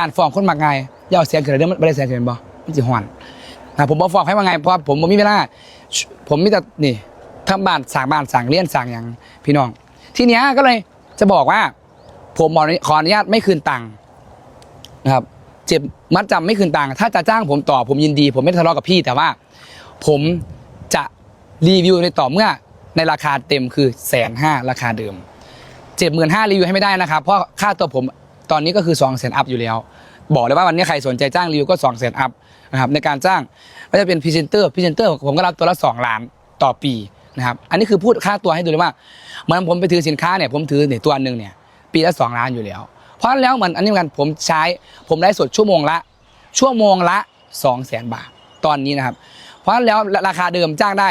การฟ้องคนมักไงยอย่าเอาเสียงเกิดเรื่องมันไม่ได้เสียงเกิดบ่มันจะห่อนนะผมบอกฟ้องให้ว่าไงเพราะผมผมมีเวลาผมมีแต่นี่ทำบ้านสั่งบ้านสั่งเลี้ยนสั่งอย่างพี่น้อง ทีเนี้ยก็เลยจะบอกว่า ผมขออนุญาตไม่คืนตังค์นะครับ เจ็บมัดจำไม่คืนตังค์ถ้าจะจ้างผมต่อผมยินดี ผมไม่ทะเลาะกับพี่แต่ว่า ผมจะรีวิวในต่อเมื่อในราคาเต็มคือแสนห้าราคาเดิมเจ็ดหมื่นห้ารีวิวให้ไม่ได้นะครับ เพราะค่าตัวผม ตอนนี้ก็คือสองแสนอัพอยู่แล้ว บอกเลยว่าวันนี้ใครสนใจจ้างรีวิวก็สองแสนอัพนะครับในการจ้างก็จะเป็นพรีเซนเตอร์พรีเซนเตอร์ผมก็รับตัวละสองล้านต่อปีนะครับอันนี้คือพูดค่าตัวให้ดูเลยว่าเหมือนผมไปถือสินค้าเนี่ยผมถือเนี่ยตัวหนึ่งเนี่ยปีละสองล้านอยู่แล้ว เพราะนั้นแล้วเหมือนอันนี้เหมือนกันผมใช้ผมได้สดชั่วโมงละ ชั่วโมงละสองแสนบาทตอนนี้นะครับ เพราะนั้นแล้วราคาเดิมจ้างได้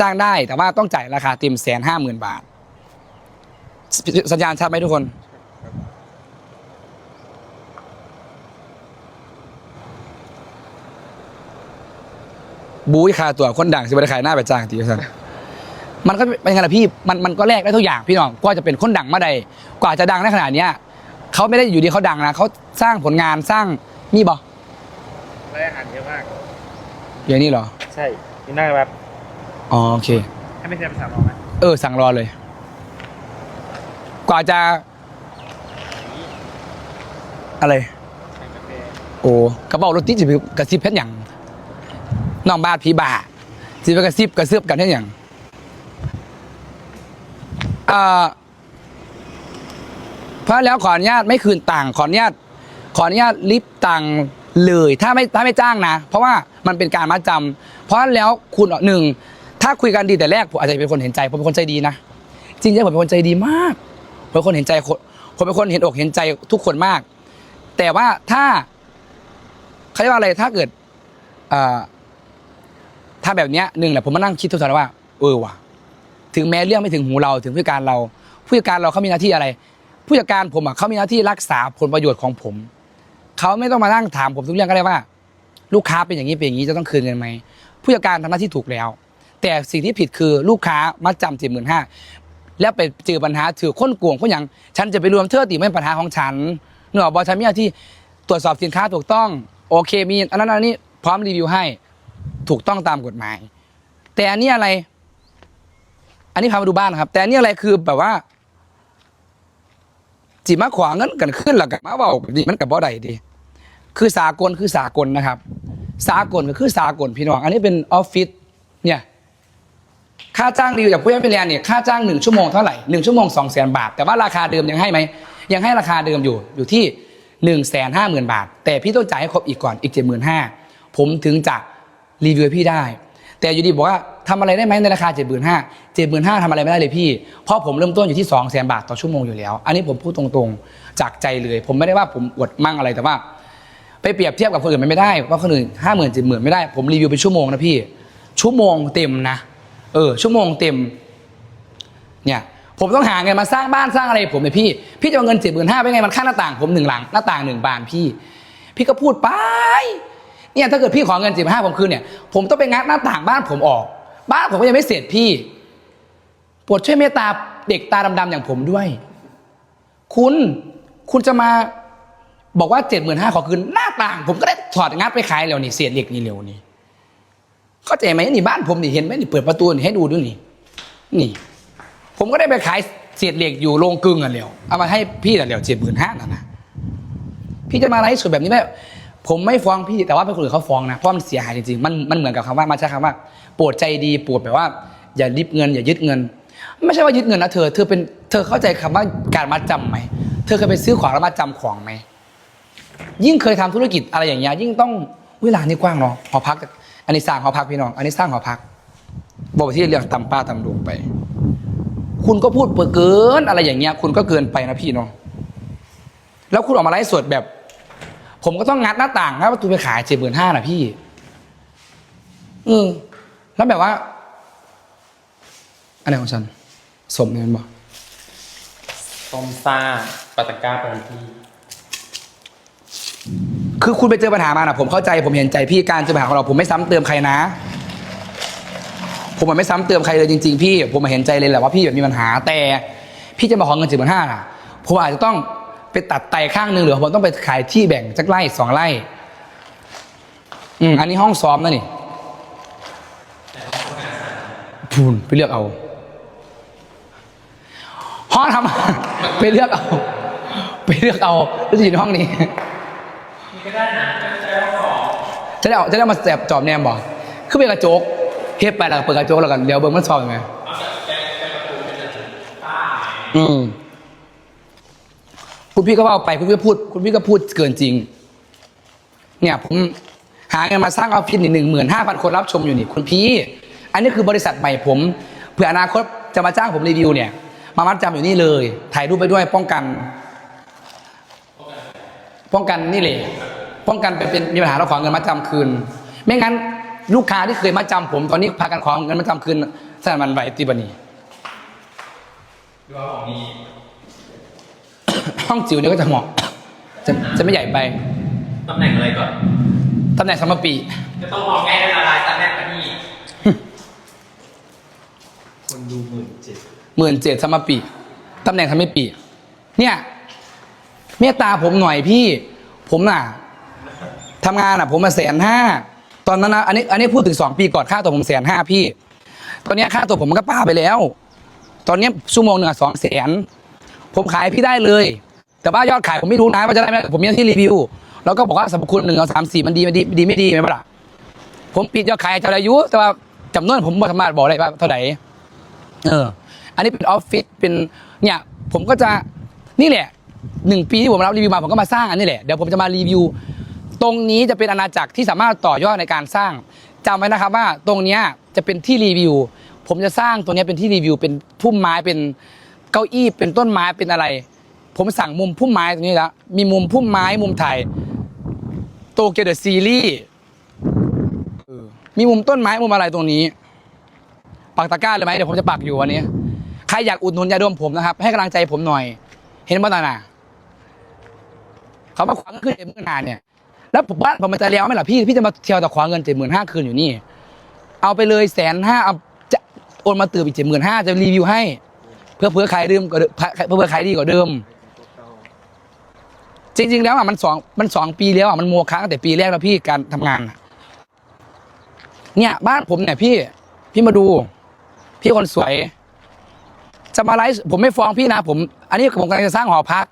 จ้างได้แต่ว่าต้องจ่ายราคาเต็มแสนห้าหมื่นบาท สัญญาณชัดไหมทุกคน บู๊ยคาตัวคนดังสิบได้ขายหน้าไปจ้างทีสันมันก็เป็นไงล่ะพี่มันมันก็แลกได้ทุกอย่างพี่น้องกว่าจะเป็นคนดังมาใดกว่าจะดังได้ขนาดเนี้ยเขาไม่ได้อยู่ดีเขาดังนะเขาสร้างผลงานสร้างนี่บอรายอาหารเยอะมากอย่างนี้เหรอ ใช่กินได้แบบอ๋อโอเคให้ไม่ใช่ภาษาหรอกไหมเออ สั่งรอเลย กว่าจะ อะไรใส่กาแฟโอ้กระเป๋ารถติดจะไปกระซิบเพชรอย่าง น้องบาดผีบาสิไปกระซิบกระซืบกันเพชรอย่างอ่าเพราะแล้วขออนุญาตไม่คืนตังขออนุญาตขออนุญาตลิฟตังเลยถ้าไม่ถ้าไม่จ้างนะ เพราะว่ามันเป็นการมัดจำเพราะแล้วคุณหนึ่งถ้าคุยกันดีแต่แรกผมอาจจะเป็นคนเห็นใจผมเป็นคนใจดีนะจริงๆผมเป็นคนใจดีมากผมเป็นคนเห็นใจคนผมเป็นคนเห็นอกเห็นใจทุกคนมาก แต่ว่าถ้าเขาเรียกว่าอะไรถ้าเกิดอ่อ ถ้าแบบเนี้ยหนึ่งแหละผมมานั่งคิดทุกทีว่าเออว่ะถึงแม้เรื่องไม่ถึงหูเราถึงผู้จัดการเรา ผู้จัดการเราเขามีหน้าที่อะไร ผู้จัดการผมอะเขามีหน้าที่รักษาผลประโยชน์ของผมเขาไม่ต้องมานั่งถามผมทุกเรื่องก็ได้ว่า ลูกค้าเป็นอย่างนี้เป็นอย่างนี้จะต้องคืนเงินไหมผู้จัดการทำหน้าที่ถูกแล้ว แต่สิ่งที่ผิดคือลูกค้ามัดจำเจ็ดหมื่นห้าแล้วไปเจอปัญหาถือค้นกวงคนอย่างฉันจะไปรวมเธอติไม่เป็นปัญหาของฉันเนกอบอฉันมีหน้าที่ตรวจสอบสินค้าถูกต้อง โอเคมีอันนั้นอันนี้พร้อมรีวิวให้ ถูกต้องตามกฎหมาย แต่อันนี้อะไร อันนี้พามาดูบ้านครับ แต่อันนี้อะไรคือแบบว่าจิมาขวางเงินกันขึ้นหลักมาเบาแบบนี้มันกับบ่ได้ดี คือสากลคือสากลนะครับ สากลก็คือสากลพี่น้อง อันนี้เป็นออฟฟิศเนี่ยค่าจ้างรีวิวจากผู้ใช้บริการเนี่ยค่าจ้างหนึ่งชั่วโมงเท่าไหร่หนึ่งชั่วโมงสองแสนบาท แต่ว่าราคาเดิมยังให้ไหมยังให้ราคาเดิมอยู่อยู่ที่หนึ่งแสนห้าหมื่นบาท แต่พี่ต้องจ่ายให้ครบอีกก่อนอีกเจ็ดหมื่นห้าผมถึงจะ รีวิวให้พี่ได้ แต่อยู่ดีบอกว่าทำอะไรได้ไหมในราคาเจ็ดหมื่นห้าเจ็ดหมื่นห้าทำอะไรไม่ได้เลยพี่ เพราะผมเริ่มต้นอยู่ที่สองแสนบาทต่อชั่วโมงอยู่แล้ว อันนี้ผมพูดตรงๆ จากใจเลย ผมไม่ได้ว่าผมอวดมั่งอะไรแต่ว่า ไปเปรียบเทียบกับคนอื่นมันไม่ได้ว่าคนอื่นห้าหมื่นเจ็ดหมื่นไม่ได้ผมรีวิวเป็นชั่วโมงนะพี่ ชั่วโมงเต็มนะ เออ ชั่วโมงเต็ม เนี่ยผมต้องหาเงินมาสร้างบ้านสร้างอะไรผมเนี่ยพี่ พี่จะเอาเงินเจ็ดหมื่นห้าไปไงมันค่าหน้าต่างผมหนึ่งหลังหน้าต่างหนึ่งบานพี่ พี่ก็พูดไป เนี่ยถ้าเกิดพี่ขอเงินสิบห้าผมคืนเนี่ยผมต้องไปงัดหน้าต่างบ้านผมออก บ้านผมก็ยังไม่เสร็จพี่โปรดช่วยเมตตาเด็กตาดำๆอย่างผมด้วย คุณคุณจะมาบอกว่าเจ็ดหมื่นห้าขอคืนหน้าต่าง ผมก็ได้ถอดงัดไปขายเร็วนี่เศษเหล็กนี่เร็วนี่เข้าใจไหมนี่บ้านผมนี่เห็นไหมนี่เปิดประตูนี่ให้ดูด้วยนี่ นี่ ผมก็ได้ไปขายเศษเหล็กอยู่โรงกลึงอะเร็วเอามาให้พี่อะเร็วเจ็ดหมื่นห้านั่นนะพี่จะมาไลฟ์สดแบบนี้ไหม ผมไม่ฟ้องพี่แต่ว่าเป็นคนอื่นเขาฟ้องนะเพราะมันเสียหายจริงๆมันมันเหมือนกับคำว่ามาใช้คำว่าปรดใจดีปรดแบบว่า อย่าริบเงิน อย่ายึดเงิน ไม่ใช่ว่ายึดเงินนะเธอเธอเป็นเธอเข้าใจคำว่าการมัดจำไหมเธอเคยไปซื้อของแล้วมัดจำของไหมยิ่งเคยทำธุรกิจอะไรอย่างเงี้ยยิ่งต้องเวลานี่กว้างเนาะหอพัก อันนี้สร้างหอพักพี่น้อง อันนี้สร้างหอพัก บอกไปที่เรื่องตำป้าตำลุงไป คุณก็พูดเปิดเกินอะไรอย่างเงี้ย คุณก็เกินไปนะพี่เนาะแล้วคุณออกมาไลฟ์สดแบบ ผมก็ต้องงัดหน้าต่างงัดประตูไปขายเจ็ดหมื่นห้านะพี่เออแล้วแบบว่าอะไรของฉัน สมเนี่ยมันบอกส้มซ่าปาตาก้าเป็นที่คือคุณไปเจอปัญหามานะผมเข้าใจผมเห็นใจพี่การเจอปัญหาของเราผมไม่ซ้ำเติมใครนะ ผมมันไม่ซ้ำเติมใครเลยจริง ๆ พี่ ผมมาเห็นใจเลยแหละว่าพี่แบบมีปัญหาแต่ พี่จะมาขอเงินสิบหมื่นห้าน่ะผมอาจจะต้อง ไปตัดไตข้างหนึ่งหรือผมต้องไปขายที่แบ่งสักไร่สองไร่ อืมอันนี้ห้องซ้อมนะนี่พูนไปเลือกเอา ห้องทำไปเลือกเอา ไปเลือกเอาแล้วจะอยู่ในห้องนี้จะได้เอาจะได้เอามาแสบจอบแนมบอกคือเป็นกระจกเฮ็ดไปแล้วก็เปิดกระจกแล้วกันเดี๋ยวเบิ้งมันซองยังไงอืม คุณพี่ก็ว่าไปคุณพี่ก็พูด คุณพี่ก็พูดเกินจริง เนี่ยผมหาเงินมาสร้างออฟฟิศหนึ่งหมื่นห้าพันคนรับชมอยู่นี่คุณพี่ อันนี้คือบริษัทใหม่ผมเผื่ออนาคตจะมาจ้างผมรีวิวเนี่ย มามัดจำอยู่นี่เลย ถ่ายรูปไปด้วยป้องกัน ป้องกันนี่เลยป้องกันไปเป็นมีปัญหาเราขอเงินมาจำคืน ไม่งั้นลูกค้าที่เคยมาจำผมตอนนี้พากันขอเงินมาจำคืนสนมันไหวตีบันีดูว่าของมี ห้องจิ๋วเนี่ยก็จะเหมาะ จะจะไม่ใหญ่ไป ตำแหน่งอะไรก่อน ตำแหน่งสมปีจะต้องมองง่ายได้ละลายตำแหน่งกันนี่คนดูหมื่นเจ็ดหมื่นเจ็ดสมปีตำแหน่งสมปีเนี่ย เมตตาผมหน่อยพี่ ผมน่ะทำงานอะ ผมมาแสนห้าตอนนั้นนะอันนี้ อันนี้พูดถึงสองปีก่อนค่าตัวผมแสนห้าพี่ ตอนเนี้ยค่าตัวผมมันก็ป้าไปแล้ว ตอนเนี้ยชั่วโมงหนึ่งสองแสนผมขายพี่ได้เลย แต่ว่ายอดขายผมไม่รู้นะว่าจะได้ไหมผมมีหน้าที่รีวิว แล้วก็บอกว่าสรรพคุณหนึ่งสองสามสี่มันดีไม่ดีดีไม่ดีไหมล่ะผมปิดยอดขายเจ้าอายุแต่ว่าจำนวนผมบ่สามารถบอกได้ว่าเท่าไหร่เออ อันนี้เป็นออฟฟิศเป็นเนี่ย ผมก็จะนี่แหละหนึ่งปีที่ผมรับรีวิวมาผมก็มาสร้างอันนี้แหละเดี๋ยวผมจะมารีวิว ตรงนี้จะเป็นอาณาจักรที่สามารถต่อยอดในการสร้างจำไว้นะครับว่าตรงเนี้ยจะเป็นที่รีวิว ผมจะสร้างตรงนี้เป็นที่รีวิว เป็นพุ่มไม้เป็นเก้าอี้เป็นต้นไม้เป็นอะไร ผมสั่งมุมพุ่มไม้ตรงนี้แล้วมีมุมพุ่มไม้มุมถ่ายโตเกียวเดอะซีรีส์มีมุมต้นไม้มุมอะไรตรงนี้ปักตะกร้าเลยไหมเดี๋ยวผมจะปักอยู่วันนี้ใครอยากอุดหนุนยาดมผมนะครับ ให้กำลังใจผมหน่อย เห็นบ้าน่ะเขามาขวางขึ้นเจ็ดหมื่นห้าเนี่ย แล้วผมบ้าผมมันจะเลี้ยวไหมล่ะพี่พี่จะมาเที่ยวแต่ขวางเงินเจ็ดหมื่นห้าคืนอยู่นี่ เอาไปเลยแสนห้าเอาจะโอนมาเติมอีกเจ็ดหมื่นห้าจะรีวิวให้ เพื่อเพื่อขายเดิมก็เดิมเพื่อเพื่อขายดีกว่าเดิม จริง ๆ แล้วอะมันสองมันสองปีแล้วอะมันโมฆะตั้งแต่ปีแรกแล้วพี่การทำงานน่ะเนี่ยบ้านผมเนี่ยพี่ พี่มาดู พี่คนสวย จะมาไลฟ์ผมไม่ฟ้องพี่นะ ผม อันนี้ผมกำลังจะสร้างหอพัก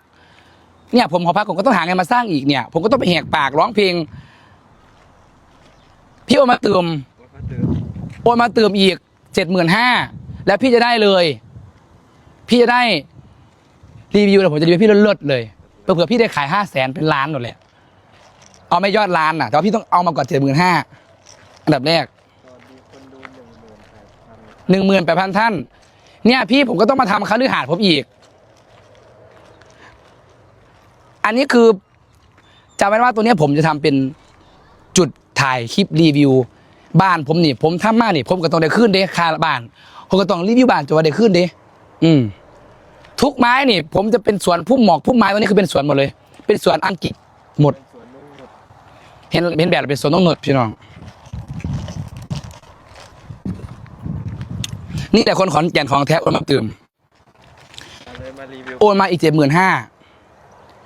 เนี่ย ผมหอพักผมก็ต้องหาเงินมาสร้างอีกเนี่ย ผมก็ต้องไปแหกปากร้องเพลง พี่โอนมาเติมโอนมาเติมอีกเจ็ดหมื่นห้าแล้วพี่จะได้เลย พี่จะได้รีวิวแล้วผมจะรีวิวพี่เลิศๆเลย เผื่อพี่ได้ขายห้าแสนเป็นล้านหมดเลยเอาไม่ยอดล้านน่ะแต่ว่าพี่ต้องเอามาก่อนเจ็ดหมื่นห้าอันดับแรกหนึ่งหมื่นแปดพันท่าน เนี่ยพี่ผมก็ต้องมาทำคฤหาสน์ผมอีก อันนี้คือจำไว้ว่าตัวนี้ผมจะทำเป็นจุดถ่ายคลิปรีวิว บ้านผมนี่ ผมทำมานี่ ผมก็ต้องได้ขึ้นเด้ค่าบ้านผมก็ต้องรีวิวบ้านจะว่าได้ขึ้นเด้อืม ทุกไม้นี่ผมจะเป็นสวนพุ่มหมอกพุ่มไม้ตัวนี้คือเป็นสวนหมดเลย เป็นสวนอังกฤษหมด เห็นเห็นแบบเป็นสวนต้องหนดพี่น้อง นี่แต่คนขอนแก่นของแท้โอนมาเติมเลยมารีวิวโอนมาอีกเจ็ดหมื่นห้า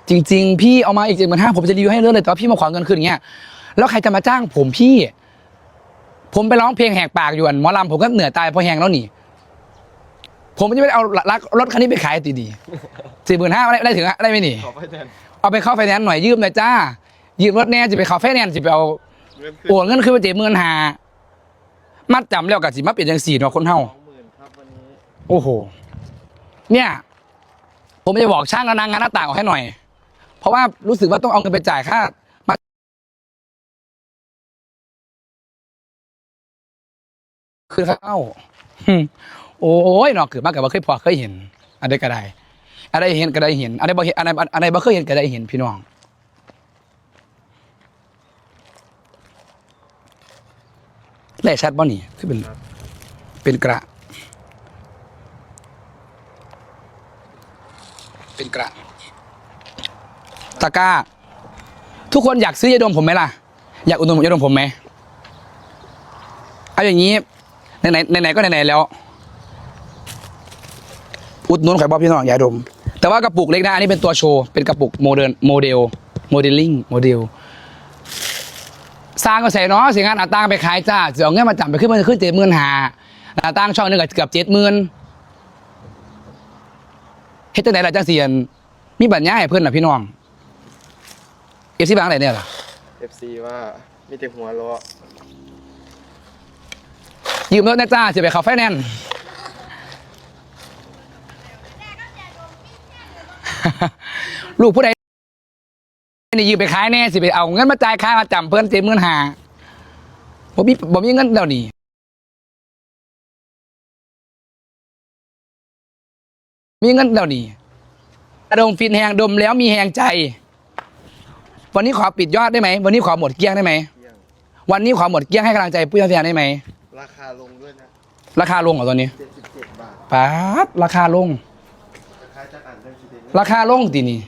จริง ๆ พี่เอามาอีกเจ็ดหมื่นห้าผมจะรีวิวให้เรื่อยเลยแต่ว่าพี่มาขอเงินคืนอย่างเงี้ยแล้วใครจะมาจ้างผมพี่ ผมไปร้องเพลงแหกปากอยู่อันหมอลำผมก็เหนื่อยตายเพราะแหงแล้วนี่ ผมจะไม่ได้เอาลักรถคันนี้ไปขายตีดีสี่หมื่นห้าได้ถึงอะได้ไหมนี่ ขอไปแทนเอาไปเข้าไฟแนนซ์หน่อยยืมหน่อยจ้า ยืมรถแน่จะไปเข้าไฟแนนซ์จะไปเอาเงินขึ้นโอนเงินคืนไปเจ็ดหมื่นห้ามัดจำแล้วกับสิมาเปลี่ยนจังสี่เนาะคนเฮา สองหมื่นครับวันนี้โอ้โห เนี่ย ผมจะบอกช่างกระนังงานหน้าต่างออกให้หน่อย เพราะว่ารู้สึกว่าต้องเอาเงินไปจ่ายค่ามาคืนเข้าหึ โอ้ยเนาะคือมากกับว่าเคยพอเคยเห็นอะไรก็ได้อะไรเห็นก็ได้เห็นอะไรบ่เห็นอะไรอะไรบ่เคยเห็นก็ได้เห็นพี่น้องแหล่ชัดบ่นี่คือเป็นเป็นกระ เป็นกระตะกร้า ทุกคนอยากซื้อยาดมผมไหมล่ะ อยากอุดหนุนยาดมผมไหมเอาอย่างนี้ไหนไหนไหนๆก็ไหนๆแล้ว อุดหนุนไข่อยบอพี่น้องยาดม แต่ว่ากระปุกเล็กนะอันนี้เป็นตัวโชว์ เป็นกระปุกโมเดิร์นโมเดลโมเดลลิ่งโมเดลสร้างก็ใส่เนาะเสียงานอัตราไปขายจ้าเสียเงินมาจับไปขึ้นมันจะขึ้นเจ็ดหมื่นหาอัตราช่องหนึงก็เกือบเจ็ดหมื่นเฮ็ดจังไหนล่ะจังเสียน มีบัญญาให้เพื่อนล่ะพี่น้องเอฟซีบางไหนเนี่ยล่ะ FC ว่ามีแต่หัวเราะ ยืมรถนะจ้าจะไปเขาไฟแนนซ์ ลูกผู้ใดนี่ยืมไปขายแน่สิไปเอาเงินมาจ่ายค่ามาจำเพิ่นเจ็ดหมื่นหาบ่มีบ่มีเงินเดี๋ยวนี้มีเงินเดี๋ยวนี้ดมฟินแหงดมแล้วมีแหงใจ วันนี้ขอปิดยอดได้ไหม วันนี้ขอหมดเกลี้ยงได้ไหมเที่ยงวันนี้ขอหมดเกลี้ยงให้กำลังใจปุ้ยแฟนได้ไหม ราคาลงด้วยนะ ราคาลงเหรอตอนนี้77บาทป๊าดราคาลง ราคาลงตีนี่